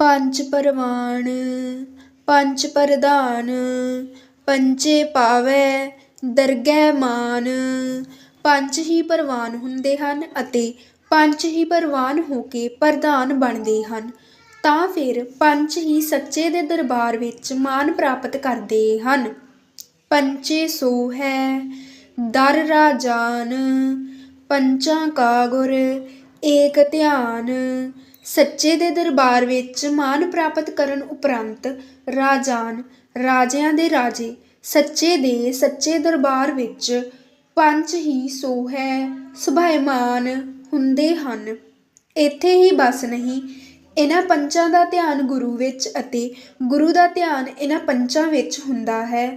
ਪੰਚ ਪਰਵਾਣ ਪੰਚ ਪ੍ਰਧਾਨ ਪੰਚੇ ਪਾਵੈ, ਦਰਗਹਿ ਮਾਨ। ਪੰਜ ਹੀ ਪ੍ਰਵਾਨ ਹੁੰਦੇ ਹਨ ਅਤੇ ਪੰਜ ਹੀ ਪ੍ਰਵਾਨ ਹੋ ਕੇ ਪ੍ਰਧਾਨ ਬਣਦੇ ਹਨ। ਤਾਂ ਫਿਰ ਪੰਜ ਹੀ ਸੱਚੇ ਦੇ ਦਰਬਾਰ ਵਿੱਚ ਮਾਨ ਪ੍ਰਾਪਤ ਕਰਦੇ ਹਨ। ਪੰਚੇ ਸੋ ਹੈ ਦਰ ਰਾਜਾਨ ਪੰਚਾਂ ਕਾ ਗੁਰ ਏਕ ਧਿਆਨ। ਸੱਚੇ ਦੇ ਦਰਬਾਰ ਵਿੱਚ ਮਾਨ ਪ੍ਰਾਪਤ ਕਰਨ ਉਪਰੰਤ ਰਾਜਾਨ, ਰਾਜਿਆਂ ਦੇ ਰਾਜੇ, ਸੱਚੇ ਦੇ ਸੱਚੇ ਦਰਬਾਰ ਵਿੱਚ ਪੰਜ ਹੀ ਸੋ ਹੈ, ਸੁਭਾਇਮਾਨ ਹੁੰਦੇ ਹਨ। ਇੱਥੇ ਹੀ ਬਸ ਨਹੀਂ, ਇਹਨਾਂ ਪੰਚਾਂ ਦਾ ਧਿਆਨ ਗੁਰੂ ਵਿੱਚ ਅਤੇ ਗੁਰੂ ਦਾ ਧਿਆਨ ਇਹਨਾਂ ਪੰਚਾਂ ਵਿੱਚ ਹੁੰਦਾ ਹੈ।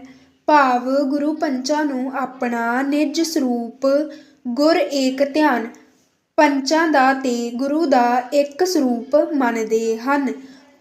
ਭਾਵ ਗੁਰੂ ਪੰਚਾਂ ਨੂੰ ਆਪਣਾ ਨਿਜ ਸਰੂਪ ਗੁਰ ਏਕ ਧਿਆਨ ਪੰਚਾਂ ਦਾ ਤੇ ਗੁਰੂ ਦਾ ਇੱਕ ਸਰੂਪ ਮੰਨਦੇ ਹਨ।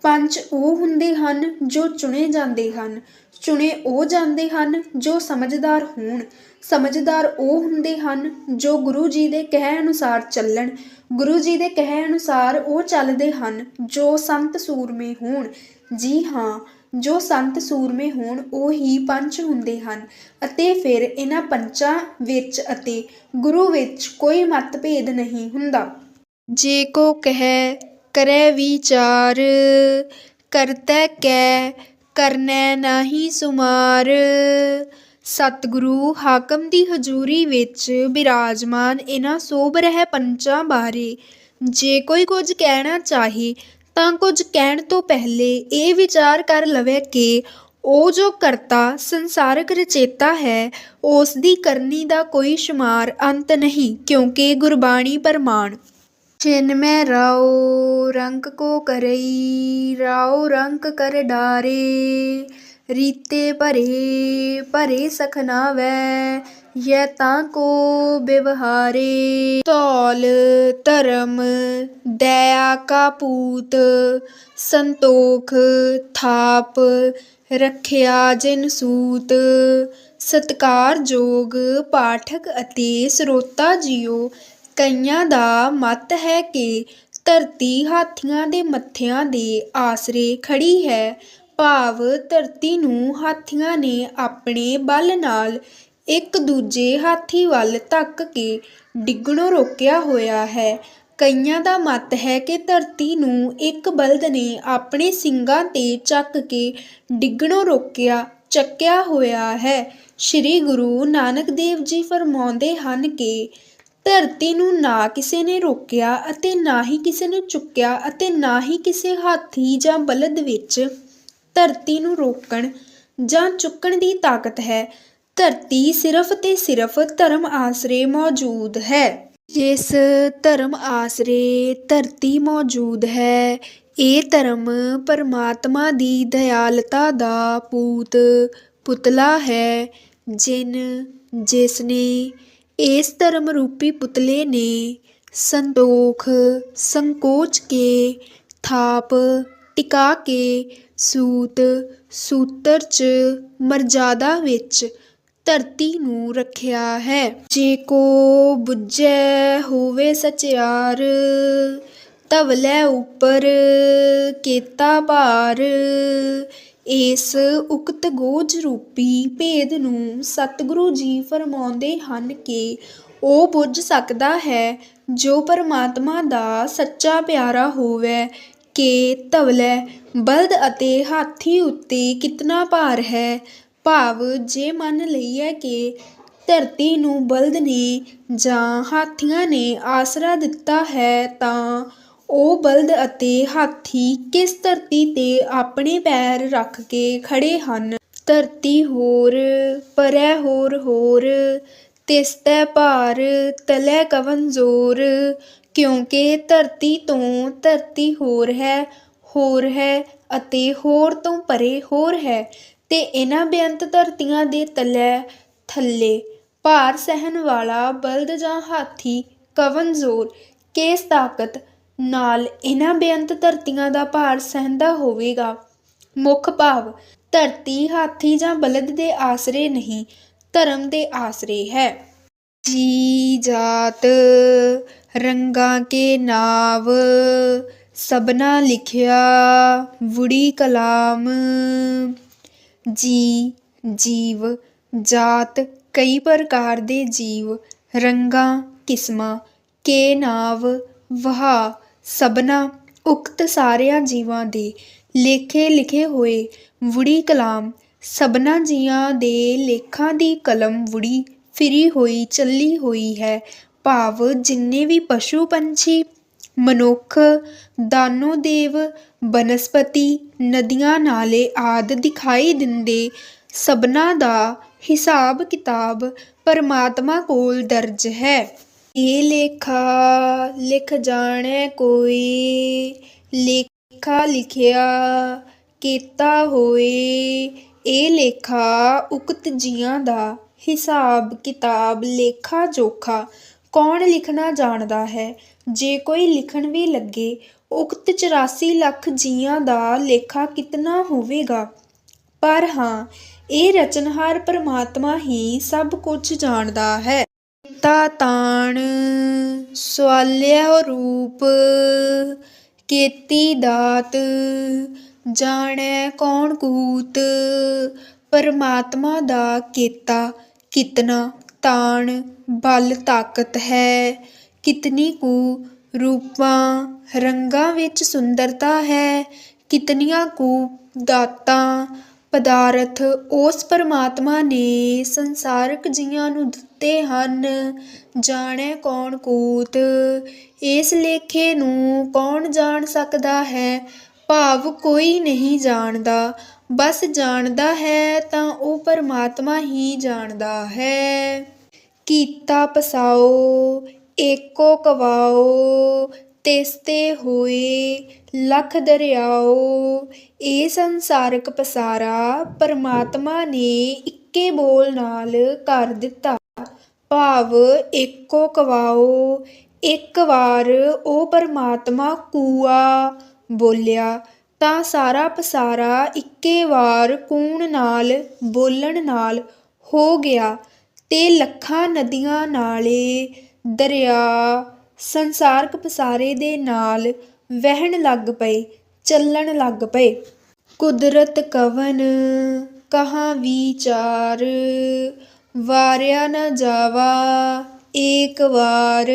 ਪੰਚ ਉਹ ਹੁੰਦੇ ਹਨ ਜੋ ਚੁਣੇ ਜਾਂਦੇ ਹਨ। ਚੁਣੇ ਉਹ ਜਾਂਦੇ ਹਨ ਜੋ ਸਮਝਦਾਰ ਹੋਣ। ਸਮਝਦਾਰ ਉਹ ਹੁੰਦੇ ਹਨ ਜੋ ਗੁਰੂ ਜੀ ਦੇ ਕਹਿ ਅਨੁਸਾਰ ਚੱਲਣ। ਗੁਰੂ ਜੀ ਦੇ ਕਹਿ ਅਨੁਸਾਰ ਉਹ ਚੱਲਦੇ ਹਨ ਜੋ ਸੰਤ ਸੂਰਮੇ ਹੋਣ। ਜੀ ਹਾਂ ਜੋ ਸੰਤ ਸੂਰਮੇ ਹੋਣ, ਉਹ ਹੀ ਪੰਚ ਹੁੰਦੇ ਹਨ ਅਤੇ ਫਿਰ ਇਹਨਾਂ ਪੰਚਾਂ ਵਿੱਚ ਅਤੇ ਗੁਰੂ ਵਿੱਚ ਕੋਈ ਮਤਭੇਦ ਨਹੀਂ ਹੁੰਦਾ। ਜੇ ਕੋ ਕਹੈ, ਕਰੈ ਵਿਚਾਰ, ਕਰਤੈ ਕੈ, ਕਰਨੈ ਨਾਹੀ ਸੁਮਾਰ, ਸਤਿਗੁਰੂ ਹਾਕਮ ਦੀ ਹਜ਼ੂਰੀ ਵਿੱਚ ਬਿਰਾਜਮਾਨ ਇਹਨਾਂ ਸੋਭ ਰਹਿ ਪੰਚਾਂ ਬਾਰੇ, ਜੇ ਕੋਈ ਕੁਝ ਕਹਿਣਾ ਚਾਹੇ ਤਾਂ ਕੁਝ ਕਹਿਣ ਤੋਂ ਪਹਿਲੇ ਇਹ ਵਿਚਾਰ ਕਰ ਲਵੇ ਕਿ ਉਹ ਜੋ ਕਰਤਾ ਸੰਸਾਰਕ ਰਚੇਤਾ ਹੈ ਉਸ ਦੀ ਕਰਨੀ ਦਾ ਕੋਈ ਸ਼ੁਮਾਰ ਅੰਤ ਨਹੀਂ, ਕਿਉਂਕਿ ਗੁਰਬਾਣੀ ਪ੍ਰਮਾਣ। ਜਿਨ ਮੈਂ ਰਾਉ ਰੰਗ ਕੋ ਕਰਈ, ਰਾਉ ਰੰਗ ਕਰ ਡਾਰੇ, ਰੀਤੇ ਭਰੇ ਭਰੇ ਸਖਨਾ ਵੈ ਯੈ ਤਾਂ ਕੋ ਬਿਵਹਾਰੇ ਧੌਲ ਧਰਮ, ਦਇਆ ਕਾ ਪੂਤ, ਸੰਤੋਖ ਥਾਪ, ਰੱਖਿਆ ਜਿਨ ਸੂਤ ਸਤਿਕਾਰਯੋਗ ਪਾਠਕ ਅਤੇ ਸਰੋਤਾ ਜੀਓ, ਕਈਆਂ ਦਾ ਮਤ ਹੈ ਕਿ ਧਰਤੀ ਹਾਥੀਆਂ ਦੇ ਮੱਥਿਆਂ ਦੇ ਆਸਰੇ ਖੜੀ ਹੈ। ਭਾਵ ਧਰਤੀ ਨੂੰ ਹਾਥੀਆਂ ਨੇ ਆਪਣੇ ਬਲ ਨਾਲ ਇੱਕ ਦੂਜੇ ਹਾਥੀ ਵੱਲ ਧੱਕ ਕੇ ਡਿੱਗਣੋਂ ਰੋਕਿਆ ਹੋਇਆ ਹੈ। ਕਈਆਂ ਦਾ ਮਤ ਹੈ ਕਿ ਧਰਤੀ ਨੂੰ ਇੱਕ ਬਲਦ ਨੇ ਆਪਣੇ ਸਿੰਗਾਂ ਤੇ ਚੱਕ ਕੇ ਡਿੱਗਣੋਂ ਰੋਕਿਆ, ਚੱਕਿਆ ਹੋਇਆ ਹੈ। ਸ੍ਰੀ ਗੁਰੂ ਨਾਨਕ ਦੇਵ ਜੀ ਫਰਮਾਉਂਦੇ ਹਨ ਕਿ ਧਰਤੀ ਨੂੰ ਨਾ ਕਿਸੇ ਨੇ ਰੋਕਿਆ ਅਤੇ ਨਾ ਹੀ ਕਿਸੇ ਨੇ ਚੁੱਕਿਆ ਅਤੇ ਨਾ ਹੀ ਕਿਸੇ ਹਾਥੀ ਜਾਂ ਬਲਦ ਵਿੱਚ ਧਰਤੀ ਨੂੰ ਰੋਕਣ ਜਾਂ ਚੁੱਕਣ ਦੀ ਤਾਕਤ ਹੈ। ਧਰਤੀ ਸਿਰਫ ਤੇ ਸਿਰਫ ਧਰਮ ਆਸਰੇ ਮੌਜੂਦ ਹੈ। ਜਿਸ ਧਰਮ ਆਸਰੇ ਧਰਤੀ ਮੌਜੂਦ ਹੈ, ਇਹ ਧਰਮ ਪਰਮਾਤਮਾ ਦੀ ਦਇਆਲਤਾ ਦਾ ਪੂਤ ਪੁਤਲਾ ਹੈ, ਜਿਨ ਜਿਸ ਨੇ ਇਸ ਧਰਮ ਰੂਪੀ ਪੁਤਲੇ ਨੇ ਸੰਤੋਖ, ਸੰਕੋਚ ਕੇ ਥਾਪ, ਟਿਕਾ ਕੇ ਸੂਤ, ਸੂਤਰ ਚ ਮਰਜ਼ਾਦਾ ਵਿੱਚ ਧਰਤੀ ਨੂੰ ਰੱਖਿਆ ਹੈ। ਜੇ ਕੋ ਬੁੱਝੈ ਹੋਵੇ ਸਚਿਆਰ ਧਵਲੇ ਉੱਪਰ ਕੀਤਾ ਭਾਰ। ਇਸ ਉਕਤ ਗੋਜ ਰੂਪੀ ਭੇਦ ਨੂੰ ਸਤਿਗੁਰੂ ਜੀ ਫਰਮਾਉਂਦੇ ਹਨ ਕਿ ਉਹ ਬੁੱਝ ਸਕਦਾ ਹੈ, ਜੋ ਪਰਮਾਤਮਾ ਦਾ ਸੱਚਾ ਪਿਆਰਾ ਹੋਵੇ। ਕਿ ਧਵਲੇ ਬਲਦ ਅਤੇ ਹਾਥੀ ਉੱਤੇ ਕਿਤਨਾ ਭਾਰ ਹੈ ਭਾਵ ਜੇ ਮੰਨ ਲਈਏ ਕਿ ਧਰਤੀ ਨੂੰ ਬਲਦ ਨੇ ਜਾਂ ਹਾਥੀਆਂ ਨੇ ਆਸਰਾ ਦਿੱਤਾ ਹੈ, ਤਾਂ ਉਹ ਬਲਦ ਅਤੇ ਹਾਥੀ ਕਿਸ ਧਰਤੀ ਤੇ ਆਪਣੇ ਪੈਰ ਰੱਖ ਕੇ ਖੜੇ ਹਨ? ਧਰਤੀ ਹੋਰ, ਪਰੈ ਹੋਰ ਹੋਰ, ਤਿਸਤੈ ਭਾਰ, ਤਲੈ ਕਵਨ ਜ਼ੋਰ, ਕਿਉਂਕਿ ਧਰਤੀ ਤੋਂ ਧਰਤੀ ਹੋਰ ਹੈ ਹੋਰ ਹੈ ਅਤੇ ਹੋਰ ਤੋਂ ਪਰੇ ਹੋਰ ਹੈ। ਤੇ ਇਹਨਾਂ ਬੇਅੰਤ ਧਰਤੀਆਂ ਦੇ ਤਲੇ ਥੱਲੇ ਭਾਰ ਸਹਿਣ ਵਾਲਾ ਬਲਦ ਜਾਂ ਹਾਥੀ, ਕਵਨ ਜ਼ੋਰ, ਕੇਸ ਤਾਕਤ ਨਾਲ ਇਹਨਾਂ ਬੇਅੰਤ ਧਰਤੀਆਂ ਦਾ ਭਾਰ ਸਹਿੰਦਾ ਹੋਵੇਗਾ। ਮੁੱਖ ਭਾਵ, ਧਰਤੀ, ਹਾਥੀ ਜਾਂ ਬਲਦ ਦੇ ਆਸਰੇ ਨਹੀਂ, ਧਰਮ ਦੇ ਆਸਰੇ ਹੈ। ਜੀ ਜਾਤ, ਰੰਗਾਂ ਕੇ ਨਾਵ, ਸਭਨਾ ਲਿਖਿਆ, ਵੁੜੀ ਕਲਾਮ। ਜੀ ਜੀਵ, ਜਾਤ, ਕਈ ਪ੍ਰਕਾਰ ਦੇ ਜੀਵ, ਰੰਗਾਂ, ਕਿਸਮਾਂ, ਕੇ ਨਾਵ, ਵਹਾ, ਸਭਨਾ, ਉਕਤ ਸਾਰਿਆਂ ਜੀਵਾਂ ਦੇ ਲੇਖੇ ਲਿਖੇ ਹੋਏ ਵੁੜੀ ਕਲਾਮ, ਸਭਨਾ ਜੀਆਂ ਦੇ ਲੇਖਾਂ ਦੀ ਕਲਮ ਵੁੜੀ ਫਿਰੀ ਹੋਈ, ਚੱਲੀ ਹੋਈ ਹੈ। ਭਾਵ ਜਿੰਨੇ ਵੀ ਪਸ਼ੂ ਪੰਛੀ ਮਨੁੱਖ ਦਾਨੋ ਦੇਵ ਬਨਸਪਤੀ, ਨਦੀਆਂ ਨਾਲੇ ਆਦਿ ਦਿਖਾਈ ਦਿੰਦੇ ਸਭਨਾਂ ਦਾ ਹਿਸਾਬ ਕਿਤਾਬ ਪਰਮਾਤਮਾ ਕੋਲ ਦਰਜ ਹੈ। ਇਹ ਲੇਖਾ, ਲਿਖ ਜਾਣੈ ਕੋਈ, ਲੇਖਾ ਲਿਖਿਆ ਕੀਤਾ ਹੋਏ। ਇਹ ਲੇਖਾ ਉਕਤ ਜੀਆਂ ਦਾ ਹਿਸਾਬ ਕਿਤਾਬ ਲੇਖਾ ਜੋਖਾ ਕੌਣ ਲਿਖਣਾ ਜਾਣਦਾ ਹੈ? ਜੇ ਕੋਈ ਲਿਖਣ ਵੀ ਲੱਗੇ, ਉਕਤ 84 ਲੱਖ ਜੀਆਂ ਦਾ ਲੇਖਾ ਕਿਤਨਾ ਹੋਵੇਗਾ? ਪਰ ਹਾਂ, ਇਹ ਰਚਨਹਾਰ ਪਰਮਾਤਮਾ ਹੀ ਸਭ ਕੁਝ ਜਾਣਦਾ ਹੈ। ਤਾ ਤਾਣ ਸਵਾਲਿਆ ਰੂਪ, ਕੀਤੀ ਦਾਤ, ਜਾਣੈ ਕੌਣ ਕੂਤ, ਪਰਮਾਤਮਾ ਦਾ ਕੀਤਾ ਕਿਤਨਾ ਤਾਣ ਬਲ ਤਾਕਤ ਹੈ। ਕਿਤਨੀ ਕੁ ਰੂਪਾਂ ਰੰਗਾਂ ਵਿੱਚ ਸੁੰਦਰਤਾ ਹੈ, ਕਿਤਨੀਆਂ ਕੁ ਦਾਤਾਂ ਪਦਾਰਥ ਉਸ ਪਰਮਾਤਮਾ ਨੇ ਸੰਸਾਰਕ ਜੀਆਂ ਨੂੰ ਦਿੱਤੇ ਹਨ। ਜਾਣੈ ਕੌਣ ਕੂਤ, ਇਸ ਲੇਖੇ ਨੂੰ ਕੌਣ ਜਾਣ ਸਕਦਾ ਹੈ? ਭਾਵ ਕੋਈ ਨਹੀਂ ਜਾਣਦਾ। ਬਸ ਜਾਣਦਾ ਹੈ ਤਾਂ ਉਹ ਪਰਮਾਤਮਾ ਹੀ ਜਾਣਦਾ ਹੈ। ਕੀਤਾ ਪਸਾਓ, ਏਕੋ ਕਵਾਓ, ਤਿਸਤੇ ਹੋਏ, ਲਖ ਦਰਿਆਓ। ਇਹ ਸੰਸਾਰਕ ਪਸਾਰਾ ਪਰਮਾਤਮਾ ਨੇ ਇੱਕੇ ਬੋਲ ਨਾਲ ਕਰ ਦਿੱਤਾ। ਭਾਵ ਏਕੋ ਕਵਾਓ, ਇੱਕ ਵਾਰ ਉਹ ਪਰਮਾਤਮਾ ਕੂਆ ਬੋਲਿਆ ਤਾਂ ਸਾਰਾ ਪਸਾਰਾ ਇੱਕੇ ਵਾਰ ਕੂਣ ਨਾਲ, ਬੋਲਣ ਨਾਲ ਹੋ ਗਿਆ ਤੇ ਲੱਖਾਂ ਨਦੀਆਂ ਨਾਲੇ, ਦਰਿਆ ਸੰਸਾਰਕ ਪਸਾਰੇ ਦੇ ਨਾਲ ਵਹਿਣ ਲੱਗ ਪਏ, ਚੱਲਣ ਲੱਗ ਪਏ। ਕੁਦਰਤ ਕਵਨ, ਕਹਾਂ ਵਿਚਾਰ? ਵਾਰਿਆ ਨਾ ਜਾਵਾ ਏਕ ਵਾਰ।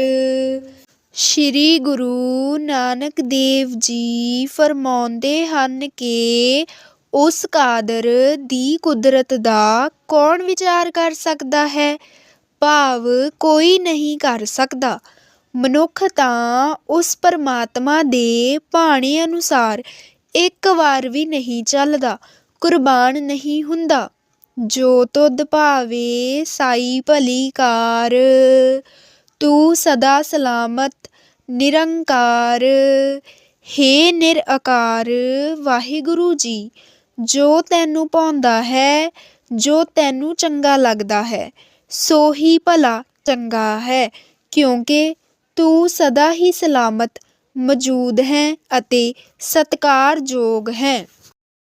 ਸ਼੍ਰੀ ਗੁਰੂ ਨਾਨਕ ਦੇਵ ਜੀ ਫਰਮਾਉਂਦੇ ਹਨ ਕਿ ਉਸ ਕਾਦਰ ਦੀ ਕੁਦਰਤ ਦਾ ਕੌਣ ਵਿਚਾਰ ਕਰ ਸਕਦਾ ਹੈ? ਭਾਵ ਕੋਈ ਨਹੀਂ ਕਰ ਸਕਦਾ। ਮਨੁੱਖ ਤਾਂ ਉਸ ਪਰਮਾਤਮਾ ਦੇ ਭਾਣੇ ਅਨੁਸਾਰ ਇੱਕ ਵਾਰ ਵੀ ਨਹੀਂ ਚੱਲਦਾ, ਕੁਰਬਾਨ ਨਹੀਂ ਹੁੰਦਾ। ਜੋ ਤੁਧ ਭਾਵੇ ਸਾਈ ਭਲੀ ਕਾਰ। ਤੂੰ ਸਦਾ ਸਲਾਮਤ, ਨਿਰੰਕਾਰ। ਹੇ ਨਿਰਆਕਾਰ, ਵਾਹਿਗੁਰੂ ਜੀ, ਜੋ ਤੈਨੂੰ ਪਾਉਂਦਾ ਹੈ, ਜੋ ਤੈਨੂੰ ਚੰਗਾ ਲੱਗਦਾ ਹੈ, ਸੋ ਹੀ ਭਲਾ ਚੰਗਾ ਹੈ, ਕਿਉਂਕਿ ਤੂੰ ਸਦਾ ਹੀ ਸਲਾਮਤ, ਮੌਜੂਦ ਹੈ ਅਤੇ ਸਤਿਕਾਰਯੋਗ ਹੈ।